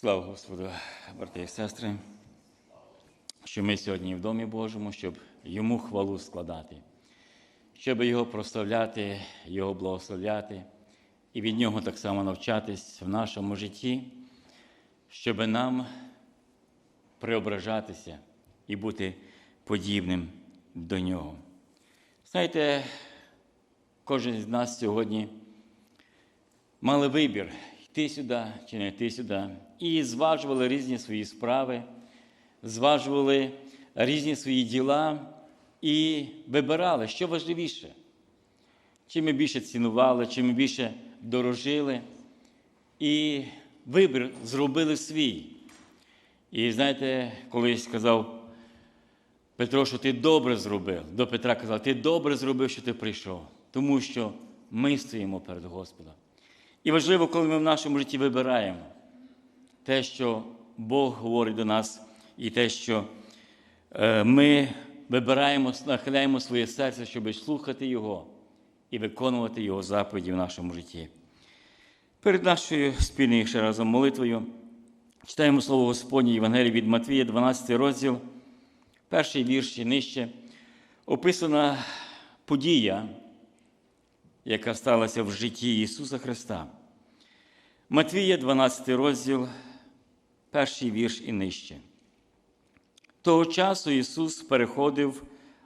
Слава Господу, брати і сестри, що ми сьогодні в Домі Божому, щоб йому хвалу складати, щоб його прославляти, його благословляти і від нього так само навчатись в нашому житті, щоб нам преображатися і бути подібним до нього. Знаєте, кожен з нас сьогодні мали вибір йти сюди чи не йти сюди. І зважували різні свої справи, зважували різні свої діла і вибирали, що важливіше. Чи ми більше цінували, чи ми більше дорожили. І вибір зробили свій. І знаєте, колись сказав Петро, що ти добре зробив. До Петра казав, ти добре зробив, що ти прийшов, тому що ми стоїмо перед Господом. І важливо, коли ми в нашому житті вибираємо те, що Бог говорить до нас, і те, що е, ми вибираємо, нахиляємо своє серце, щоб слухати Його і виконувати Його заповіді в нашому житті. Перед нашою спільною ще разом молитвою читаємо слово Господнє Євангелії від Матвія, 12 розділ, перший вірш і нижче. Описана подія, яка сталася в житті Ісуса Христа. Матвія, 12 розділ, перший вірш і нижче. Того часу Ісус переходив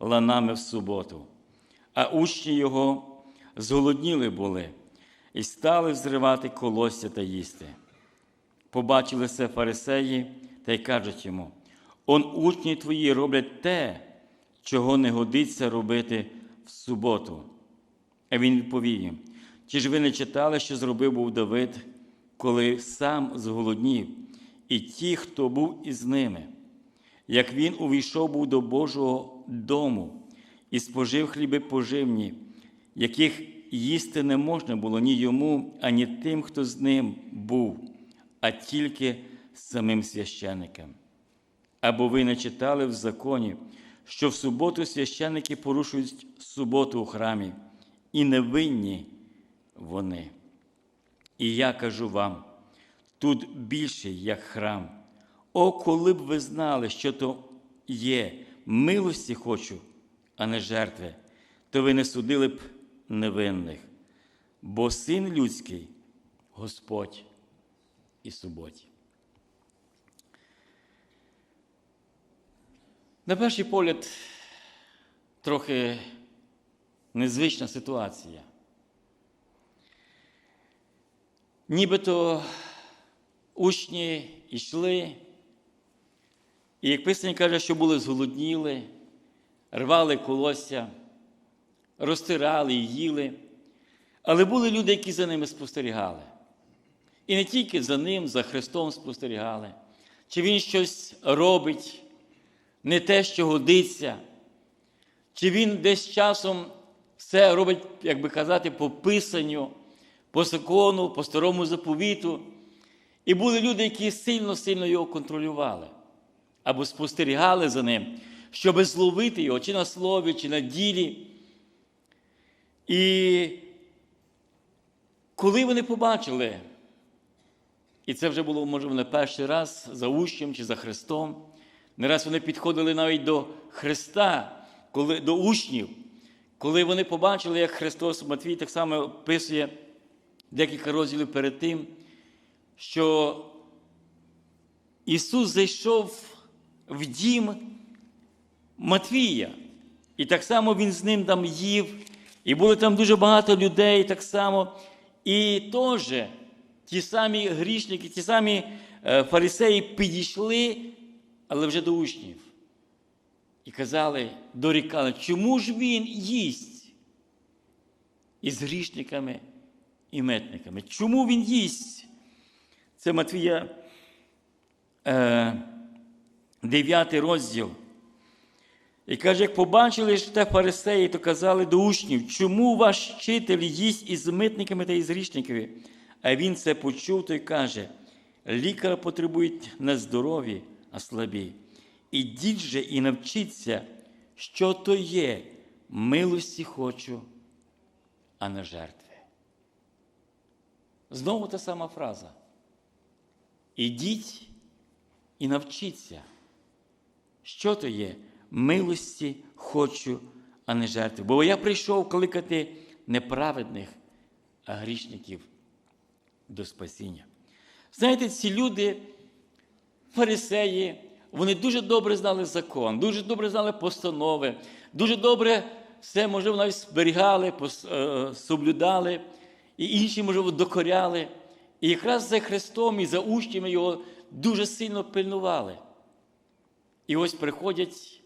ланами в суботу, а учні Його зголодніли були і стали зривати колосся та їсти. Побачили це фарисеї та й кажуть йому: Он учні твої роблять те, чого не годиться робити в суботу. А він відповів Чи ж ви не читали, що зробив був Давид, коли сам зголоднів, і ті, хто був із ними? Як він увійшов був до Божого дому і спожив хліби поживні, яких їсти не можна було ні йому, ані тим, хто з ним був, а тільки самим священникам. Або ви не читали в законі, що в суботу священники порушують суботу у храмі, і невинні вони. І я кажу вам, тут більше, як храм. О, коли б ви знали, що то є, милості хочу, а не жертви, то ви не судили б невинних, бо син людський Господь і суботі. На перший погляд, трохи незвична ситуація. Нібито учні йшли, і як писання каже, що були зголодніли, рвали колосся, розтирали і їли. Але були люди, які за ними спостерігали. І не тільки за ним, за Христом спостерігали, чи Він щось робить, не те, що годиться, чи Він десь часом все робить, як би казати, по писанню, по закону, по старому заповіту. І були люди, які сильно-сильно його контролювали або спостерігали за ним, щоб зловити його чи на слові, чи на ділі. І коли вони побачили, і це вже було, може, не перший раз за учнем чи за Христом, не раз вони підходили навіть до Христа, коли, до учнів, коли вони побачили, як Христос Матвій так само описує декілька розділів перед тим, що Ісус зайшов в дім Матвія, і так само Він з ним там їв, і було там дуже багато людей так само. І теж ті самі грішники, ті самі е, фарисеї підійшли, але вже до учнів. І казали, дорікали, чому ж він їсть із грішниками і метниками? Чому він їсть? Це Матвія, е, 9 розділ. І каже, як побачили ж те фарисеї, то казали до учнів, чому ваш вчитель їсть із митниками та із грішниками? А він це почув, то й каже: лікар потребують не здорові, а слабі. Ідіть же і навчіться, що то є, милості хочу, а не жертви. Знову та сама фраза. ідіть і навчіться, що то є милості хочу, а не жертви. Бо я прийшов кликати неправедних, а грішників до спасіння. Знаєте, ці люди, фарисеї, вони дуже добре знали закон, дуже добре знали постанови, дуже добре все, можливо, навіть зберігали, е, соблюдали, і інші, можливо, докоряли. І якраз за Христом і за учнями його дуже сильно пильнували. І ось приходять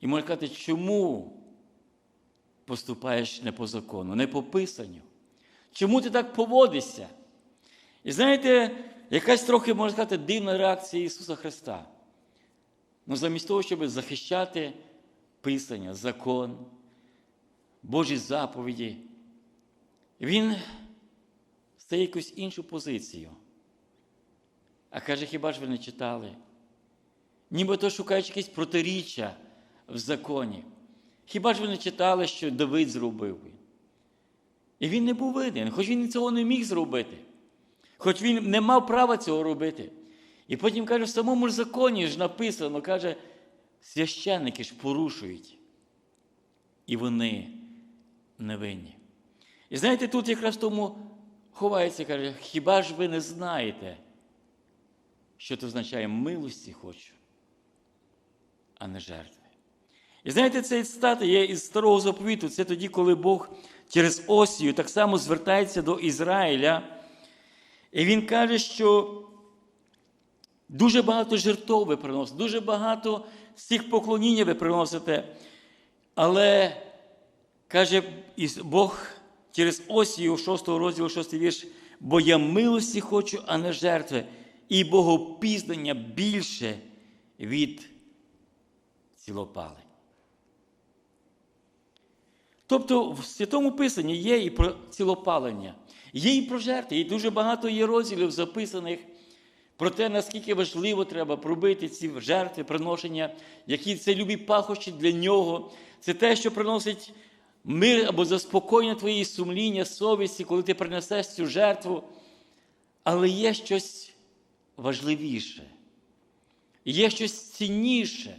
і можна сказати, чому поступаєш не по закону, не по писанню? Чому ти так поводишся? І знаєте, якась трохи, можна сказати, дивна реакція Ісуса Христа. Ну, замість того, щоб захищати Писання, закон, Божі заповіді, Він стає якусь іншу позицію. А каже, хіба ж ви не читали? Нібито шукаючи якісь протиріччя в законі. Хіба ж ви не читали, що Давид зробив? І він не був винен, хоч він цього не міг зробити, хоч він не мав права цього робити. І потім каже, в самому ж законі ж написано, каже, священники ж порушують. І вони невинні. І знаєте, тут якраз тому ховається, каже, хіба ж ви не знаєте, що це означає милості хочу, а не жертви. І знаєте, цей цитата є із старого заповіту. Це тоді, коли Бог через Осію так само звертається до Ізраїля. І він каже, що дуже багато жертв ви приносите, дуже багато всіх поклоніння ви приносите. Але каже Бог через Осію, 6 розділу, 6 вірш, бо я милості хочу, а не жертви, і богопізнання більше від цілопалень. Тобто в Святому Писанні є і про цілопалення, є і про жертви, і дуже багато є розділів записаних про те, наскільки важливо треба пробити ці жертви, приношення, які це любі пахощі для нього. Це те, що приносить мир або заспокоєння твоєї сумління, совісті, коли ти принесеш цю жертву. Але є щось важливіше, є щось цінніше.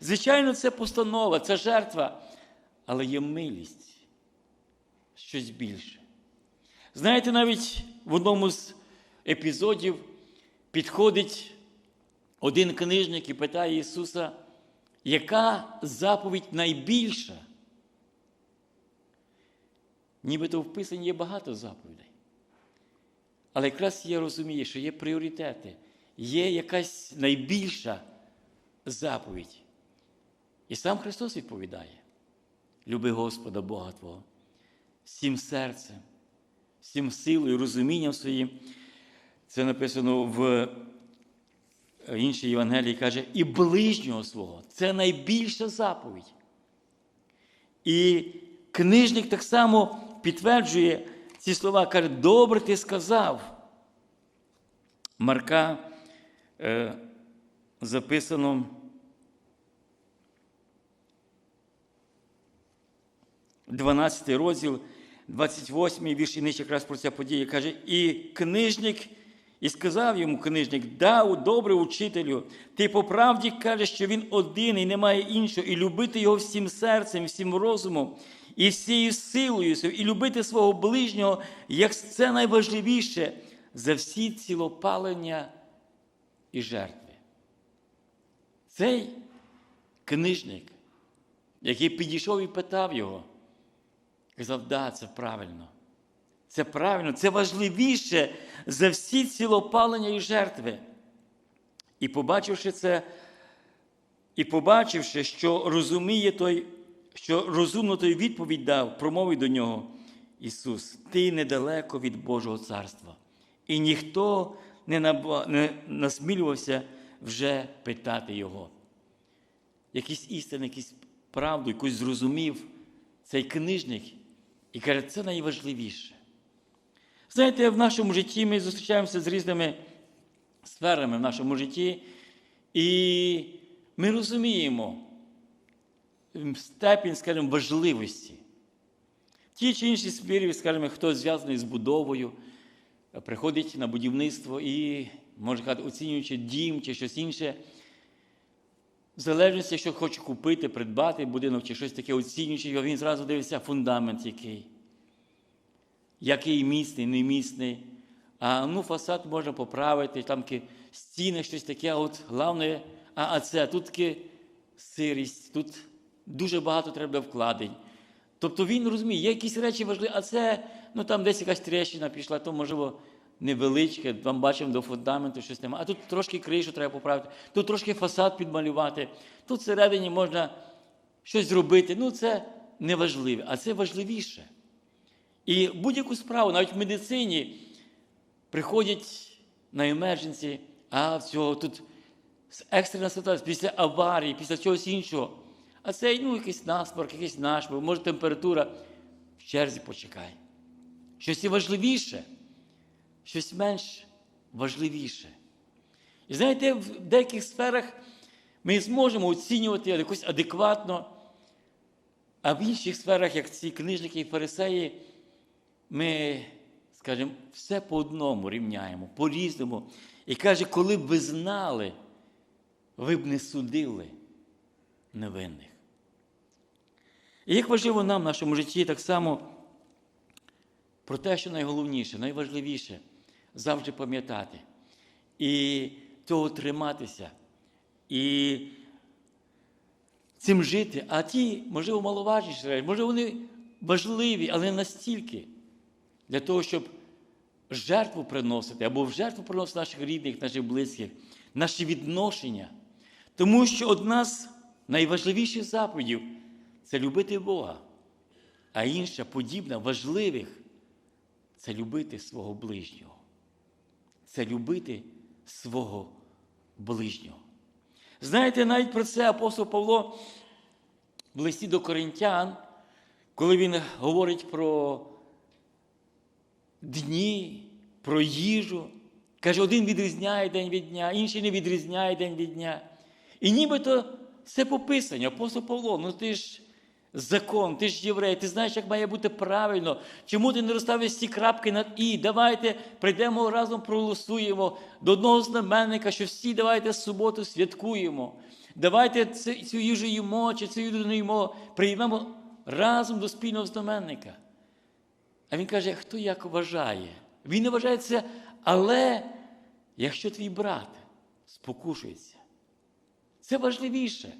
Звичайно, це постанова, це жертва, але є милість, щось більше. Знаєте, навіть в одному з епізодів підходить один книжник і питає Ісуса, яка заповідь найбільша? Нібито в Писанні є багато заповідей. Але якраз я розумію, що є пріоритети, є якась найбільша заповідь. І сам Христос відповідає: люби Господа Бога Твого всім серцем, всім силою, розумінням своїм. Це написано в іншій Євангелії каже, і ближнього свого. Це найбільша заповідь. І книжник так само підтверджує ці слова, каже, добре ти сказав. Марка е, записано. 12 розділ, 28 вірш, і нижче якраз про ця подія каже, і книжник, і сказав йому книжник, да, добре учителю, ти по правді кажеш, що він один і немає іншого, і любити його всім серцем, всім розумом, і всією силою, і любити свого ближнього, як це найважливіше за всі цілопалення і жертви. Цей книжник, який підійшов і питав його, Казав, да, це правильно. Це правильно, це важливіше за всі цілопалення і жертви. І побачивши це, і побачивши, що розуміє той, що розумно той відповідь дав, промовив до нього Ісус, ти недалеко від Божого царства. І ніхто не, наба- не насмілювався вже питати Його. Якісь істини, якісь правду, якусь зрозумів цей книжник і каже, це найважливіше. Знаєте, в нашому житті ми зустрічаємося з різними сферами в нашому житті, і ми розуміємо степінь, скажімо, важливості. В тій чи іншій сфері, скажімо, хтось зв'язаний з будовою, приходить на будівництво і, може сказати, оцінюючи дім чи щось інше, в залежності, що хоче купити, придбати будинок чи щось таке, оцінюючи його, він зразу дивиться фундамент який. Який міцний, не міцний. А ну, фасад можна поправити, там такі стіни, щось таке, а от головне, а, а це тут таки сирість, тут дуже багато треба вкладень. Тобто він розуміє, є якісь речі важливі, а це, ну там десь якась трещина пішла, то можливо невеличке, там бачимо до фундаменту щось немає. А тут трошки кришу треба поправити, тут трошки фасад підмалювати, тут всередині можна щось зробити. Ну, це не важливе, а це важливіше. І будь-яку справу, навіть в медицині, приходять на емердженсі, а всього тут екстрена ситуація, після аварії, після чогось іншого. А це ну, якийсь насморк, якийсь нашморк, може температура. В черзі почекай. Щось і важливіше, щось менш важливіше. І знаєте, в деяких сферах ми зможемо оцінювати якось адекватно, а в інших сферах, як ці книжники і фарисеї, ми, скажімо, все по одному рівняємо, по-різному. І каже, коли б ви знали, ви б не судили невинних. І як важливо нам в нашому житті так само про те, що найголовніше, найважливіше завжди пам'ятати і того триматися, і цим жити. А ті, можливо, маловажніші речі, можливо, вони важливі, але не настільки для того, щоб жертву приносити або в жертву приносити наших рідних, наших близьких, наші відношення. Тому що одна з найважливіших заповідів це любити Бога, а інша подібна важливих це любити свого ближнього. Це любити свого ближнього. Знаєте, навіть про це апостол Павло в листі до коринтян, коли він говорить про дні, про їжу, каже, один відрізняє день від дня, інший не відрізняє день від дня. І нібито все пописання, апостол Павло, ну ти ж закон, ти ж єврей, ти знаєш, як має бути правильно. Чому ти не розставиш ці крапки над І? Давайте прийдемо разом, проголосуємо до одного знаменника, що всі давайте суботу святкуємо. Давайте цю їжу їмо, чи цю їжу не їмо, приймемо разом до спільного знаменника. А він каже, хто як вважає? Він не вважає це, але якщо твій брат спокушується, це важливіше.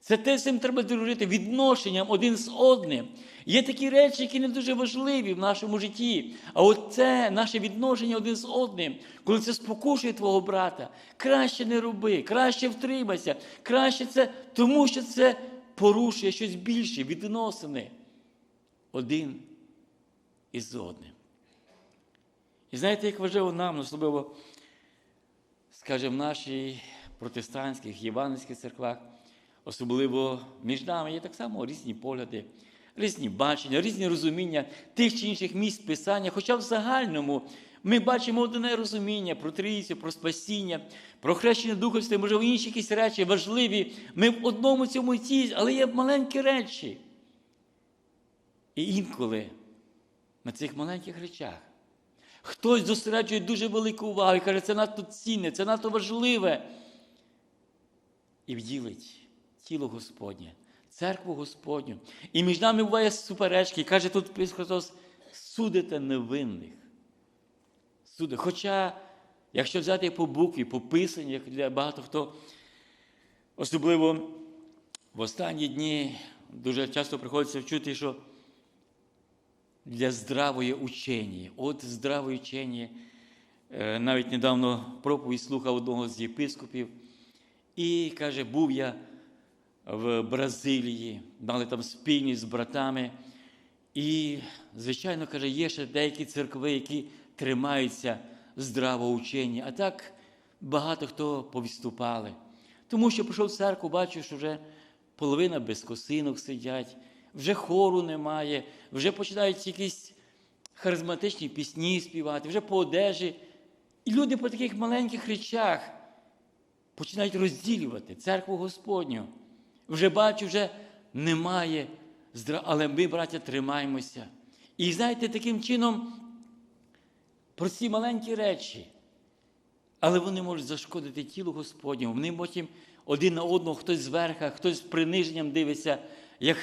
Це те, з цим треба дружити відношенням один з одним. Є такі речі, які не дуже важливі в нашому житті. А от це наше відношення один з одним, коли це спокушує твого брата, краще не роби, краще втримайся, краще це, тому що це порушує щось більше, відносини один із одним. І знаєте, як важливо нам, особливо, скажімо, в нашій протестантських, євангельських церквах, особливо між нами є так само різні погляди, різні бачення, різні розуміння тих чи інших місць Писання. Хоча в загальному ми бачимо одне розуміння про трійцю, про спасіння, про хрещення Духовства, можливо, інші якісь речі важливі. Ми в одному цьому ті, але є маленькі речі. І інколи на цих маленьких речах хтось зосереджує дуже велику увагу і каже, це надто цінне, це надто важливе. І вділить тіло Господнє, церкву Господню. І між нами буває суперечки. І каже тут Христос, судите невинних. Суди. Хоча, якщо взяти по букві, по писанню, як для багато хто, особливо в останні дні дуже часто приходиться вчути, що для здравої учені, от здравої учені, навіть недавно проповідь слухав одного з єпископів, і каже, був я в Бразилії, мали там спільність з братами. І, звичайно, каже, є ще деякі церкви, які тримаються здравого учення. А так багато хто повіступали. Тому що прийшов в церкву, бачу, що вже половина без косинок сидять, вже хору немає, вже починають якісь харизматичні пісні співати, вже по одежі. І люди по таких маленьких речах починають розділювати церкву Господню. Вже бачу, вже немає, але ми, браття, тримаємося. І знаєте, таким чином прості маленькі речі. Але вони можуть зашкодити тілу Господньому. Вони потім один на одного, хтось зверха, хтось з приниженням дивиться, як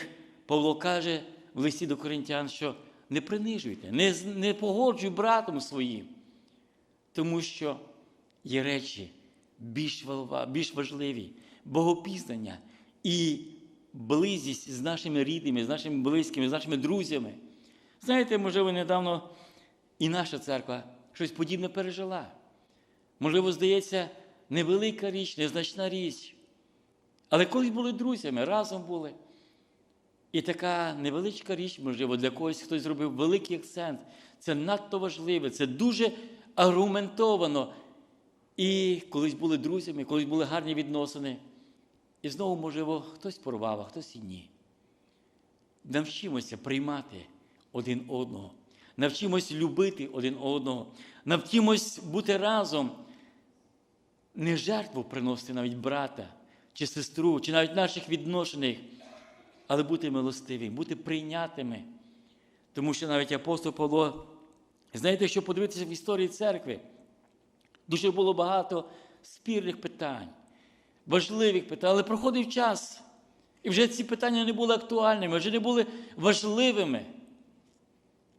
Павло каже в листі до коринтян, що не принижуйте, не, не погоджуй братом своїм. Тому що є речі більш, більш важливі, богопізнання і близість з нашими рідними, з нашими близькими, з нашими друзями. Знаєте, можливо, недавно і наша церква щось подібне пережила. Можливо, здається, невелика річ, незначна річ. Але колись були друзями, разом були. І така невеличка річ, можливо, для когось хтось зробив великий акцент. Це надто важливе, це дуже аргументовано. І колись були друзями, колись були гарні відносини. І знову, можливо, хтось порвав, а хтось і ні. Навчимося приймати один одного, навчимось любити один одного, навчимось бути разом, не жертву приносити навіть брата чи сестру, чи навіть наших відношених, але бути милостивим, бути прийнятими. Тому що навіть апостол Павло, знаєте, якщо подивитися в історії церкви, дуже було багато спірних питань, важливих питань, але проходив час. І вже ці питання не були актуальними, вже не були важливими.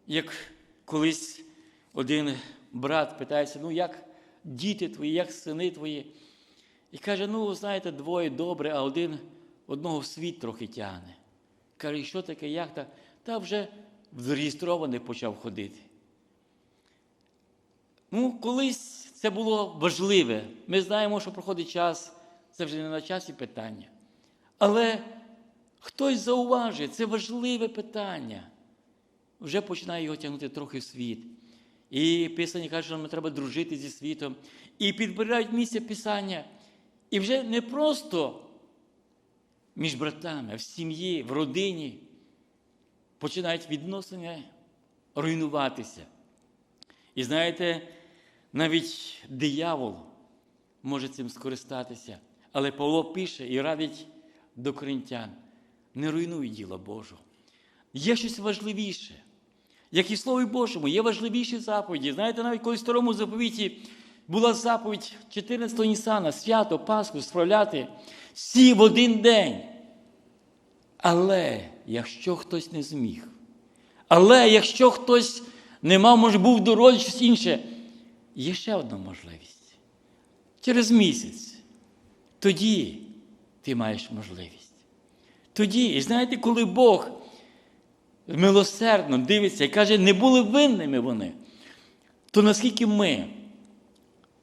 Як колись один брат питається, ну як діти твої, як сини твої? І каже, ну, знаєте, двоє добре, а один одного в світ трохи тягне. Каже, що таке, як так? Та вже зареєстрований почав ходити. Ну, колись це було важливе. Ми знаємо, що проходить час, це вже не на часі питання. Але хтось зауважує, це важливе питання. Вже починає його тягнути трохи в світ. І Писання каже, що нам треба дружити зі світом. І підбирають місце Писання. І вже не просто між братами, в сім'ї, в родині починають відносини руйнуватися. І знаєте, навіть диявол може цим скористатися. Але Павло пише і радить до коринтян: не руйнуй діла Божого. Є щось важливіше. Як і в Слові Божому, є важливіші заповіді. Знаєте, навіть коли в старому заповіті була заповідь 14 Нісана, свято, Пасху справляти всі в один день. Але якщо хтось не зміг, але якщо хтось не мав, може, був в дорозі щось інше, є ще одна можливість. Через місяць. Тоді ти маєш можливість. Тоді, і знаєте, коли Бог милосердно дивиться і каже, не були винними вони, то наскільки ми,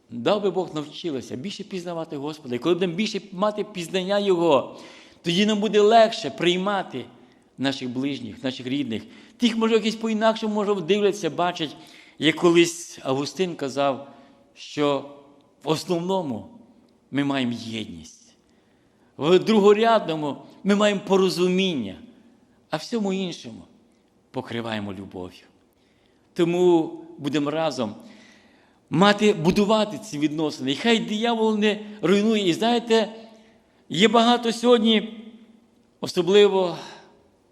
дав би Бог навчилися більше пізнавати Господа, і коли будемо більше мати пізнання Його, тоді нам буде легше приймати наших ближніх, наших рідних. Тих, може, якісь по-інакшому, може, дивляться, бачать, як колись Августин казав, що в основному ми маємо єдність. В другорядному ми маємо порозуміння, а всьому іншому покриваємо любов'ю. Тому будемо разом мати, будувати ці відносини. І хай диявол не руйнує. І знаєте, є багато сьогодні, особливо,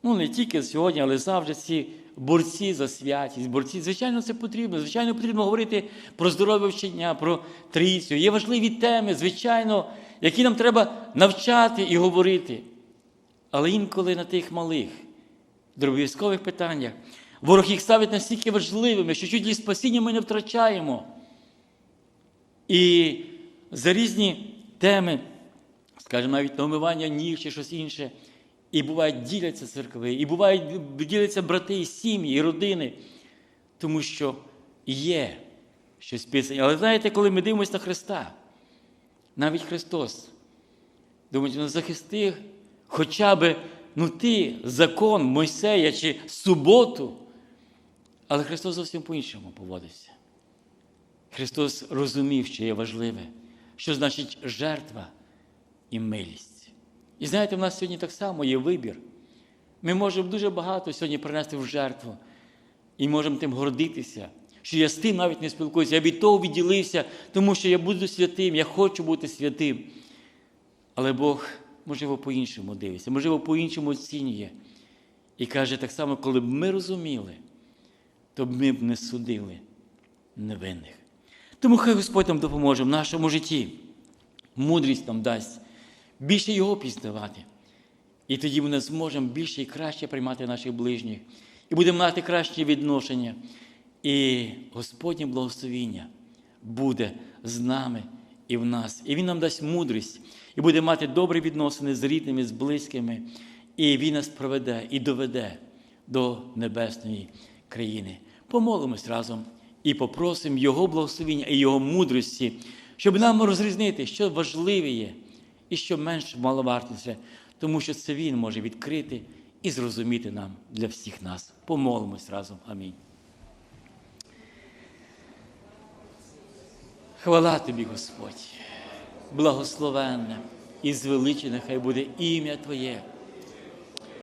ну не тільки сьогодні, але завжди ці борці за святість, борці. Звичайно, це потрібно. Звичайно, потрібно говорити про здоров'я вчення, про трійцю. Є важливі теми, звичайно, які нам треба навчати і говорити. Але інколи на тих малих, дробов'язкових питаннях, ворог їх ставить настільки важливими, що чуть ли спасіння ми не втрачаємо. І за різні теми, скажімо, навіть на омивання ніг чи щось інше, і бувають діляться церкви, і бувають діляться брати, і сім'ї, і родини, тому що є щось писання. Але знаєте, коли ми дивимося на Христа, навіть Христос, думають, ну захисти хоча б ну ти, закон Мойсея чи суботу. Але Христос зовсім по-іншому поводився. Христос розумів, що є важливе, що значить жертва і милість. І знаєте, в нас сьогодні так само є вибір. Ми можемо дуже багато сьогодні принести в жертву і можемо тим гордитися, що я з тим навіть не спілкуюся, я від того відділився, тому що я буду святим, я хочу бути святим. Але Бог, можливо, по-іншому дивиться, можливо, по-іншому оцінює. І каже, так само, коли б ми розуміли, то б ми б не судили невинних. Тому хай Господь нам допоможе в нашому житті. Мудрість нам дасть більше Його пізнавати. І тоді ми не зможемо більше і краще приймати наших ближніх, і будемо мати кращі відношення. І Господнє благословіння буде з нами і в нас. І Він нам дасть мудрість, і буде мати добрі відносини з рідними, з близькими. І Він нас проведе і доведе до небесної країни. Помолимось разом і попросимо Його благословіння і Його мудрості, щоб нам розрізнити, що важливе є і що менш маловартісне, тому що це Він може відкрити і зрозуміти нам для всіх нас. Помолимось разом. Амінь. Хвала тобі, Господь, благословенне і звеличене хай буде ім'я Твоє.